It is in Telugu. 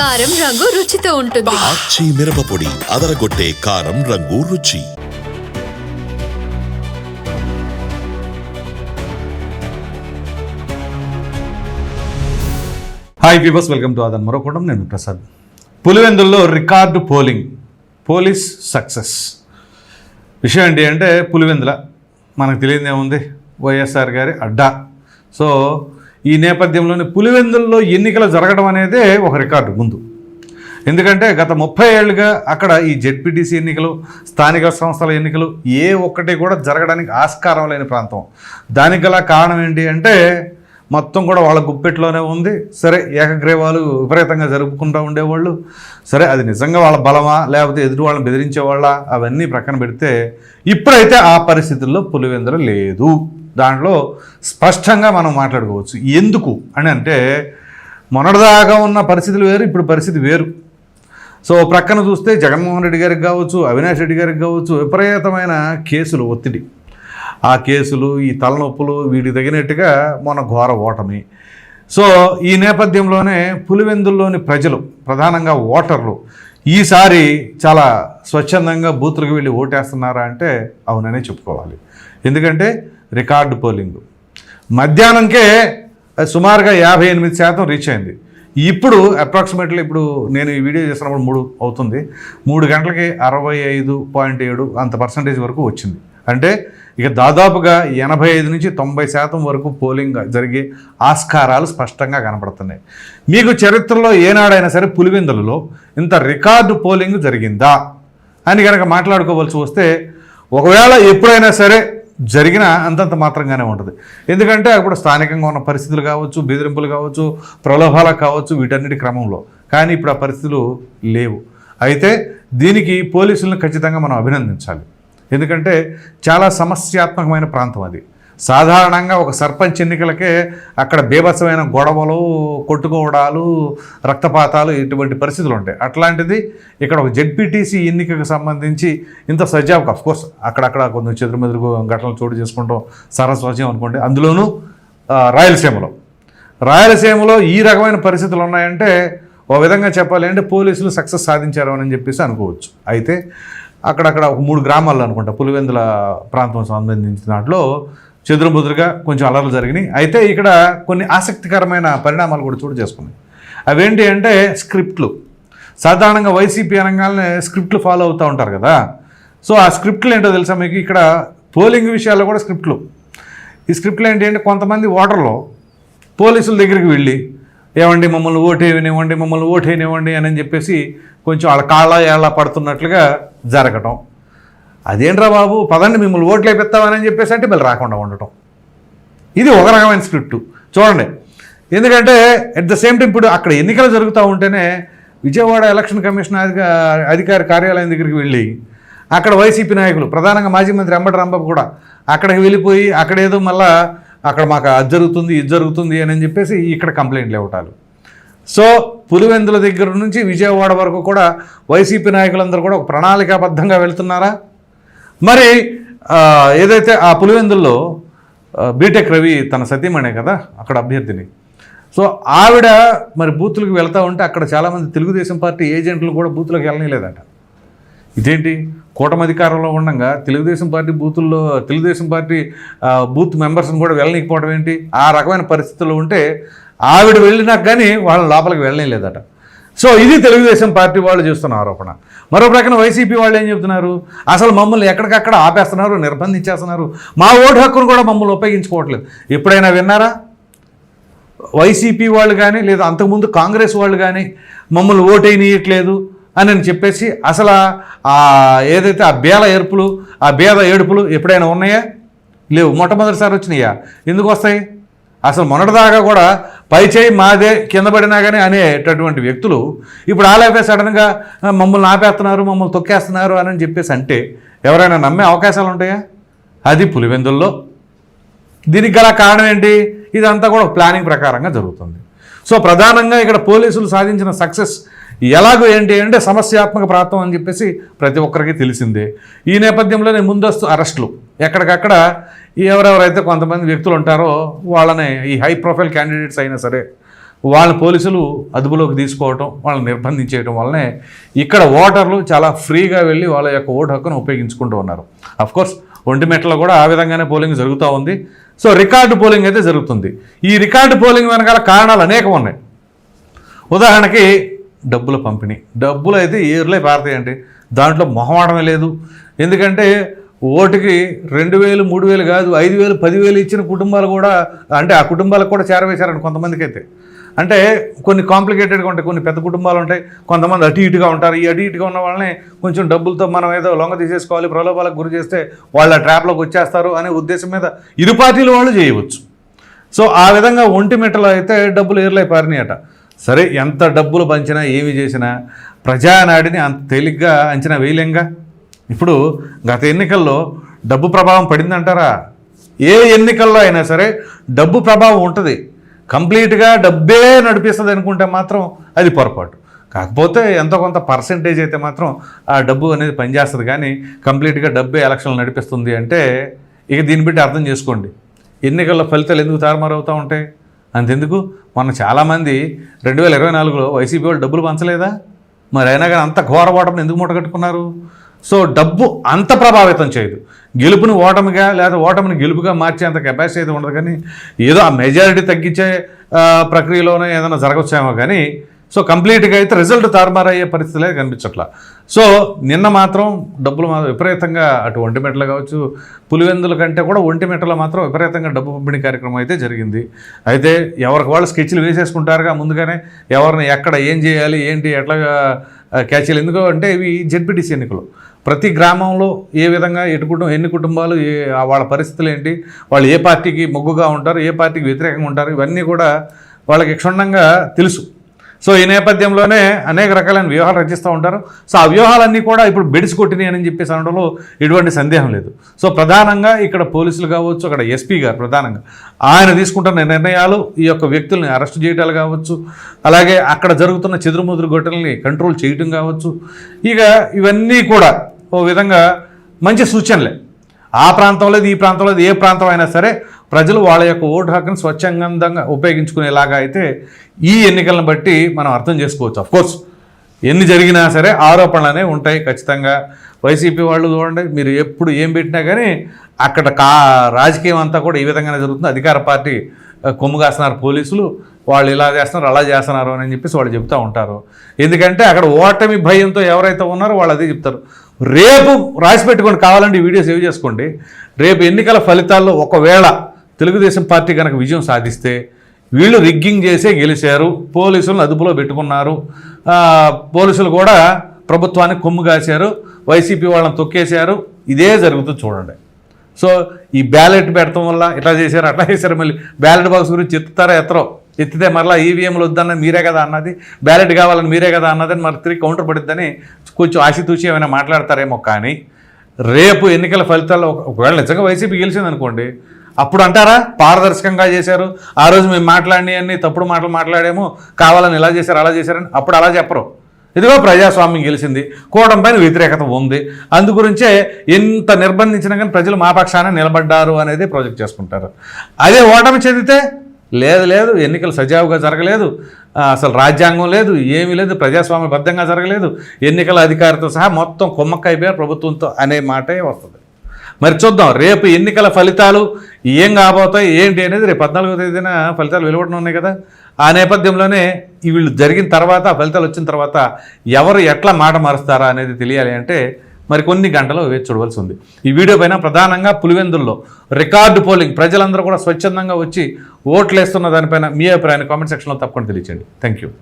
కారం రంగు రుచితో ఉంటుంది. ఆచి మిరపపొడి అదరగొట్టే కారం రంగు రుచి. హాయ్ పీపర్స్ వెల్కమ్ టు అదన్ మరొకటం నేను ప్రసాద్. పులివెందుల్లో రికార్డు పోలింగ్ పోలీస్ సక్సెస్. విషయం ఏంటి అంటే పులివెందుల మనకు తెలియదు ఏముంది వైఎస్ఆర్ గారి అడ్డా. సో ఈ నేపథ్యంలోని పులివెందుల్లో ఎన్నికలు జరగడం అనేదే ఒక రికార్డు ముందు. ఎందుకంటే గత ముప్పై ఏళ్ళుగా అక్కడ ఈ జెడ్పీటీసీ ఎన్నికలు స్థానిక సంస్థల ఎన్నికలు ఏ ఒక్కటి కూడా జరగడానికి ఆస్కారం లేని ప్రాంతం. దానికి గల కారణం ఏంటి అంటే మొత్తం కూడా వాళ్ళ గుప్పెట్లోనే ఉంది. సరే ఏకగ్రీవాలు విపరీతంగా జరుపుకుంటూ ఉండేవాళ్ళు. సరే అది నిజంగా వాళ్ళ బలమా లేకపోతే ఎదుటి వాళ్ళని బెదిరించేవాళ్ళ? అవన్నీ ప్రక్కన పెడితే ఇప్పుడైతే ఆ పరిస్థితుల్లో పులివెందులు లేదు. దాంట్లో స్పష్టంగా మనం మాట్లాడుకోవచ్చు. ఎందుకు అని అంటే మొన్నటిదాకా ఉన్న పరిస్థితులు వేరు ఇప్పుడు పరిస్థితి వేరు. సో ప్రక్కన చూస్తే జగన్మోహన్ రెడ్డి గారికి కావచ్చు అవినాష్ రెడ్డి గారికి కావచ్చు విపరీతమైన కేసులు ఒత్తిడి. ఆ కేసులు ఈ తలనొప్పులు వీటికి తగినట్టుగా మన ఘోర ఓటమి. సో ఈ నేపథ్యంలోనే పులివెందుల్లోని ప్రజలు ప్రధానంగా ఓటర్లు ఈసారి చాలా స్వచ్ఛందంగా బూతులకు వెళ్ళి ఓటేస్తున్నారా అంటే అవుననే చెప్పుకోవాలి. ఎందుకంటే రికార్డు పోలింగ్. మధ్యాహ్నంకే సుమారుగా యాభై ఎనిమిది శాతం రీచ్ అయింది. ఇప్పుడు అప్రాక్సిమేట్లీ ఇప్పుడు నేను ఈ వీడియో చేసినప్పుడు మూడు అవుతుంది. మూడు గంటలకి అరవై ఐదు పాయింట్ ఏడు అంత పర్సంటేజ్ వరకు వచ్చింది. అంటే ఇక దాదాపుగా ఎనభై ఐదు నుంచి తొంభై శాతం వరకు పోలింగ్ జరిగే ఆస్కారాలు స్పష్టంగా కనపడుతున్నాయి. మీకు చరిత్రలో ఏనాడైనా సరే పులివెందులలో ఇంత రికార్డు పోలింగ్ జరిగిందా అని కనుక మాట్లాడుకోవాల్సి వస్తే ఒకవేళ ఎప్పుడైనా సరే జరిగిన అంతంత మాత్రంగానే ఉంటుంది. ఎందుకంటే అప్పుడు స్థానికంగా ఉన్న పరిస్థితులు కావచ్చు బెదిరింపులు కావచ్చు ప్రలోభాలు కావచ్చు వీటన్నిటి క్రమంలో. కానీ ఇప్పుడు ఆ పరిస్థితులు లేవు. అయితే దీనికి పోలీసులను ఖచ్చితంగా మనం అభినందించాలి. ఎందుకంటే చాలా సమస్యాత్మకమైన ప్రాంతం అది. సాధారణంగా ఒక సర్పంచ్ ఎన్నికలకే అక్కడ బీభత్సమైన గొడవలు కొట్టుకోవడాలు రక్తపాతాలు ఇటువంటి పరిస్థితులు ఉంటాయి. అట్లాంటిది ఇక్కడ ఒక జెడ్పీటీసీ ఎన్నికకు సంబంధించి ఇంత సజావుగా అఫ్కోర్స్ అక్కడక్కడ కొంచెం చెదురుమెదురు ఘటనలు చోటు చేసుకుంటాం సరస్వచ్యం అనుకోండి. అందులోనూ రాయలసీమలో. రాయలసీమలో ఈ రకమైన పరిస్థితులు ఉన్నాయంటే ఓ విధంగా చెప్పాలి అంటే పోలీసులు సక్సెస్ సాధించారు అని చెప్పేసి అనుకోవచ్చు. అయితే అక్కడక్కడ ఒక మూడు గ్రామాల్లో అనుకుంటా పులివెందుల ప్రాంతం సంబంధించిన దాంట్లో చెదురుబుదురుగా కొంచెం అలర్లు జరిగినాయి. అయితే ఇక్కడ కొన్ని ఆసక్తికరమైన పరిణామాలు కూడా చోటు చేసుకున్నాయి. అవేంటి అంటే స్క్రిప్ట్లు. సాధారణంగా వైసీపీ అనగానే స్క్రిప్ట్లు ఫాలో అవుతూ ఉంటారు కదా. సో ఆ స్క్రిప్ట్లు ఏంటో తెలుసా మీకు? ఇక్కడ పోలింగ్ విషయాల్లో కూడా స్క్రిప్ట్లు. ఈ స్క్రిప్ట్లు ఏంటి అంటే కొంతమంది ఓటర్లు పోలీసుల దగ్గరికి వెళ్ళి ఏమండి మమ్మల్ని ఓటేయనివ్వండి మమ్మల్ని ఓటేయనివ్వండి అని చెప్పేసి కొంచెం వాళ్ళ కాళ్ళ ఏళ్ళ పడుతున్నట్లుగా జరగటం. అదేంట్రా బాబు? పదండి మిమ్మల్ని ఓట్లు వేపిస్తామని చెప్పేసి అంటే మళ్ళీ రాకుండా ఉండటం. ఇది ఒక రకమైన స్క్రిప్ట్. చూడండి. ఎందుకంటే అట్ ద సేమ్ టైం ఇప్పుడు అక్కడ ఎన్నికలు జరుగుతూ ఉంటేనే విజయవాడ ఎలక్షన్ కమిషన్ అధిక- అధికారి కార్యాలయం దగ్గరికి వెళ్ళి అక్కడ వైసీపీ నాయకులు ప్రధానంగా మాజీ మంత్రి అంబటి రాంబాబు కూడా అక్కడికి వెళ్ళిపోయి అక్కడ ఏదో మళ్ళా అక్కడ మాకు అది జరుగుతుంది ఇది జరుగుతుంది అని చెప్పేసి ఇక్కడ కంప్లైంట్లు ఇవ్వటాలు. సో పులివెందుల దగ్గర నుంచి విజయవాడ వరకు కూడా వైసీపీ నాయకులందరూ కూడా ఒక ప్రణాళికాబద్ధంగా వెళ్తున్నారా? మరి ఏదైతే ఆ పులివెందుల్లో బీటెక్ రవి తన సతీమణే కదా అక్కడ అభ్యర్థిని. సో ఆవిడ మరి బూతులకు వెళ్తూ ఉంటే అక్కడ చాలామంది తెలుగుదేశం పార్టీ ఏజెంట్లు కూడా బూతులకు వెళ్ళలేదంట ఇదేంటి? కూటమి అధికారంలో ఉండగా తెలుగుదేశం పార్టీ బూతుల్లో తెలుగుదేశం పార్టీ బూత్ మెంబర్స్ని కూడా వెళ్ళనీకపోవడం ఏంటి? ఆ రకమైన పరిస్థితుల్లో ఉంటే ఆవిడ వెళ్ళినాక కానీ వాళ్ళ లోపలికి వెళ్ళలేదట సో ఇది తెలుగుదేశం పార్టీ వాళ్ళు చూస్తున్న ఆరోపణ. మరో ప్రక్కన వైసీపీ వాళ్ళు ఏం చెప్తున్నారు అసలు మమ్మల్ని ఎక్కడికక్కడ ఆపేస్తున్నారు నిర్బంధించేస్తున్నారు. మా ఓటు హక్కును కూడా మమ్మల్ని ఉపయోగించుకోవట్లేదు. ఎప్పుడైనా విన్నారా? వైసీపీ వాళ్ళు కానీ లేదా అంతకుముందు కాంగ్రెస్ వాళ్ళు కానీ మమ్మల్ని ఓటేయనీయట్లేదు అని అని చెప్పేసి అసలు ఏదైతే ఆ బేల ఏర్పులు ఆ బేద ఏడుపులు ఎప్పుడైనా ఉన్నాయా? లేవు. మొట్టమొదటిసారి వచ్చినాయా? ఎందుకు వస్తాయి? అసలు మొన్నటిదాకా కూడా పై చేయి మాదే కింద పడినా కానీ అనేటటువంటి వ్యక్తులు ఇప్పుడు ఆలయపై సడన్గా మమ్మల్ని ఆపేస్తున్నారు మమ్మల్ని తొక్కేస్తున్నారు అని చెప్పేసి అంటే ఎవరైనా నమ్మే అవకాశాలు ఉంటాయా? అది పులివెందుల్లో. దీనికి గల కారణం ఏంటి? ఇదంతా కూడా ప్లానింగ్ ప్రకారంగా జరుగుతుంది. సో ప్రధానంగా ఇక్కడ పోలీసులు సాధించిన సక్సెస్ ఎలాగో ఏంటి అంటే సమస్యాత్మక ప్రాంతం అని చెప్పేసి ప్రతి ఒక్కరికి తెలిసిందే. ఈ నేపథ్యంలోనే ముందస్తు అరెస్టులు. ఎక్కడికక్కడ ఎవరెవరైతే కొంతమంది వ్యక్తులు ఉంటారో వాళ్ళని ఈ హై ప్రొఫైల్ క్యాండిడేట్స్ అయినా సరే వాళ్ళ పోలీసులు అదుపులోకి తీసుకోవటం వాళ్ళని నిర్బంధించేయటం వల్లనే ఇక్కడ ఓటర్లు చాలా ఫ్రీగా వెళ్ళి వాళ్ళ యొక్క ఓటు హక్కును ఉపయోగించుకుంటూ ఉన్నారు. కోర్స్ ఒంటిమెట్లో కూడా ఆ విధంగానే పోలింగ్ జరుగుతూ ఉంది. సో రికార్డు పోలింగ్ అయితే జరుగుతుంది. ఈ రికార్డు పోలింగ్ వెనకాల కారణాలు అనేకం ఉన్నాయి. ఉదాహరణకి డబ్బుల పంపిణీ. డబ్బులు అయితే ఏర్లే పారతాయండి? దాంట్లో మొహమాటమే లేదు. ఎందుకంటే ఓటుకి రెండు వేలు మూడు వేలు కాదు ఐదు వేలు పదివేలు ఇచ్చిన కుటుంబాలు కూడా అంటే ఆ కుటుంబాలకు కూడా చేరవేశారండి కొంతమందికి అయితే అంటే కొన్ని కాంప్లికేటెడ్గా ఉంటాయి కొన్ని పెద్ద కుటుంబాలు ఉంటాయి. కొంతమంది అటు ఇటుగా ఉంటారు. ఈ అటు ఇటుగా ఉన్న వాళ్ళని కొంచెం డబ్బులతో మనం ఏదో లొంగ తీసేసుకోవాలి ప్రలోభాలకు గురి చేస్తే వాళ్ళ ట్రాప్లోకి వచ్చేస్తారు అనే ఉద్దేశం మీద ఇరు పార్టీలు వాళ్ళు చేయవచ్చు. సో ఆ విధంగా ఒంటి మిట్టలో అయితే డబ్బులు ఏర్లై పారినాయట. సరే ఎంత డబ్బులు పంచినా ఏమి చేసినా ప్రజానాడిని అంత తేలిగ్గా అంచనా వేయలేంగా? ఇప్పుడు గత ఎన్నికల్లో డబ్బు ప్రభావం పడిందంటారా? ఏ ఎన్నికల్లో అయినా సరే డబ్బు ప్రభావం ఉంటుంది. కంప్లీట్గా డబ్బే నడిపిస్తుంది అనుకుంటే మాత్రం అది పొరపాటు. కాకపోతే ఎంతో కొంత పర్సంటేజ్ అయితే మాత్రం ఆ డబ్బు అనేది పనిచేస్తుంది కానీ కంప్లీట్గా డబ్బే ఎలక్షన్లు నడిపిస్తుంది అంటే ఇక దీన్ని బట్టి అర్థం చేసుకోండి. ఎన్నికల్లో ఫలితాలు ఎందుకు తారుమారవుతూ ఉంటాయి? అంతెందుకు? మొన్న చాలామంది రెండు వేల ఇరవై నాలుగులో వైసీపీ వాళ్ళు డబ్బులు పంచలేదా? మరి అయినా కానీ అంత ఘోర ఓటమిని ఎందుకు మూటగట్టుకున్నారు సో డబ్బు అంత ప్రభావితం చేయదు. గెలుపుని ఓటమిగా లేదా ఓటమిని గెలుపుగా మార్చేంత కెపాసిటీ అయితే ఉండదు కానీ ఏదో ఆ మెజారిటీ తగ్గించే ప్రక్రియలోనే ఏదైనా జరగచ్చేమో కానీ సో కంప్లీట్గా అయితే రిజల్ట్ తారుమారయ్యే పరిస్థితులే కనిపించట్లా. సో నిన్న మాత్రం డబ్బులు మాత్రం విపరీతంగా అటు ఒంటిమెట్టలు కావచ్చు పులివెందుల కంటే కూడా ఒంటిమెట్టలో మాత్రం విపరీతంగా డబ్బు పంపిణీ కార్యక్రమం అయితే జరిగింది. అయితే ఎవరికి వాళ్ళు స్కెచ్లు వేసేసుకుంటారుగా ముందుగానే ఎవరిని ఎక్కడ ఏం చేయాలి ఏంటి ఎట్లా క్యాచ్లు ఎందుకు అంటే ఇవి జెడ్పీటీసీ ఎన్నికలు. ప్రతి గ్రామంలో ఏ విధంగా ఎటు కుటుంబం ఎన్ని కుటుంబాలు ఏ వాళ్ళ పరిస్థితులు ఏంటి వాళ్ళు ఏ పార్టీకి మొగ్గుగా ఉంటారు ఏ పార్టీకి వ్యతిరేకంగా ఉంటారు ఇవన్నీ కూడా వాళ్ళకి క్షుణ్ణంగా తెలుసు. సో ఈ నేపథ్యంలోనే అనేక రకాలైన వ్యూహాలు రచిస్తూ ఉంటారు. సో ఆ వ్యూహాలన్నీ కూడా ఇప్పుడు బెడిసి కొట్టినాయి అని చెప్పేసి అనడంలో ఎటువంటి సందేహం లేదు. సో ప్రధానంగా ఇక్కడ పోలీసులు కావచ్చు అక్కడ ఎస్పీ గారు ప్రధానంగా ఆయన తీసుకుంటున్న నిర్ణయాలు ఈ యొక్క వ్యక్తుల్ని అరెస్ట్ చేయటాలు కావచ్చు అలాగే అక్కడ జరుగుతున్న చెదురుముదురు గొట్టెల్ని కంట్రోల్ చేయటం కావచ్చు. ఇక ఇవన్నీ కూడా ఓ విధంగా మంచి సూచనలే. ఆ ప్రాంతంలో ఈ ప్రాంతంలో ఏ ప్రాంతం అయినా సరే ప్రజలు వాళ్ళ యొక్క ఓటు హక్కును స్వచ్ఛందంగా ఉపయోగించుకునేలాగా అయితే ఈ ఎన్నికలను బట్టి మనం అర్థం చేసుకోవచ్చు. అఫ్కోర్స్ ఎన్ని జరిగినా సరే ఆరోపణలు ఉంటాయి ఖచ్చితంగా. వైసీపీ వాళ్ళు చూడండి మీరు ఎప్పుడు ఏం పెట్టినా కానీ అక్కడ కా రాజకీయం అంతా కూడా ఈ విధంగానే జరుగుతుంది. అధికార పార్టీ కొమ్ము కాస్తున్నారు పోలీసులు వాళ్ళు ఇలా చేస్తున్నారు అలా చేస్తున్నారు అని చెప్పేసి వాళ్ళు చెప్తూ ఉంటారు. ఎందుకంటే అక్కడ ఓటమి భయంతో ఎవరైతే ఉన్నారో వాళ్ళు అదే చెప్తారు. రేపు రాసి పెట్టుకోండి కావాలంటే ఈ వీడియో సేవ్ చేసుకోండి. రేపు ఎన్నికల ఫలితాల్లో ఒకవేళ తెలుగుదేశం పార్టీ కనుక విజయం సాధిస్తే వీళ్ళు రిగ్గింగ్ చేసే గెలిచారు పోలీసులను అదుపులో పెట్టుకున్నారు. పోలీసులు కూడా ప్రభుత్వాన్ని కొమ్ము కాశారు వైసీపీ వాళ్ళని తొక్కేశారు. ఇదే జరుగుతుంది చూడండి. సో ఈ బ్యాలెట్ పెడతాం వల్ల ఇట్లా చేశారు అట్లా చేశారు మళ్ళీ బ్యాలెట్ బాక్స్ గురించి ఎత్తుతారా ఎత్తరో? ఎత్తితే మరలా ఈవీఎంలు వద్దన్న మీరే కదా అన్నది బ్యాలెట్ కావాలని మీరే కదా అన్నదని మరి తిరిగి కౌంటర్ పడిద్దని కొంచెం ఆశతూచి ఏమైనా మాట్లాడతారేమో కానీ రేపు ఎన్నికల ఫలితాల్లో ఒకవేళ నిజంగా వైసీపీ గెలిచింది అనుకోండి అప్పుడు అంటారా? పారదర్శకంగా చేశారు. ఆ రోజు మేము మాట్లాడి అన్ని తప్పుడు మాటలు మాట్లాడాము. కావాలని ఇలా చేశారు అలా చేశారని అప్పుడు అలా చెప్పరు. ఇదిగో ప్రజాస్వామ్యం గెలిచింది. కూటమి పైన వ్యతిరేకత ఉంది. అందు గురించే ఎంత నిర్బంధించినా కానీ ప్రజలు మా పక్షాన నిలబడ్డారు అనేది ప్రాజెక్ట్ చేసుకుంటారు. అదే ఓటమి చెందితే లేదు లేదు ఎన్నికలు సజావుగా జరగలేదు. అసలు రాజ్యాంగం లేదు ఏమీ లేదు ప్రజాస్వామ్యబద్ధంగా జరగలేదు. ఎన్నికల అధికారితో సహా మొత్తం కుమ్మక్కైపోయారు ప్రభుత్వంతో అనే మాటే వస్తుంది. మరి చూద్దాం రేపు ఎన్నికల ఫలితాలు ఏం కాబోతాయి ఏంటి అనేది రేపు పద్నాలుగో తేదీన ఫలితాలు వెలువడడం ఉన్నాయి కదా. ఆ నేపథ్యంలోనే వీళ్ళు జరిగిన తర్వాత ఫలితాలు వచ్చిన తర్వాత ఎవరు ఎట్లా మాట మారుస్తారా అనేది తెలియాలి అంటే మరి కొన్ని గంటలు వేచి చూడవలసి ఉంది. ఈ వీడియో పైన ప్రధానంగా పులివెందుల్లో రికార్డు పోలింగ్ ప్రజలందరూ కూడా స్వచ్ఛందంగా వచ్చి ఓట్లు వేస్తున్న దానిపైన మీ అభిప్రాయాన్ని కామెంట్ సెక్షన్లో తప్పకుండా తెలియచండి థ్యాంక్ యూ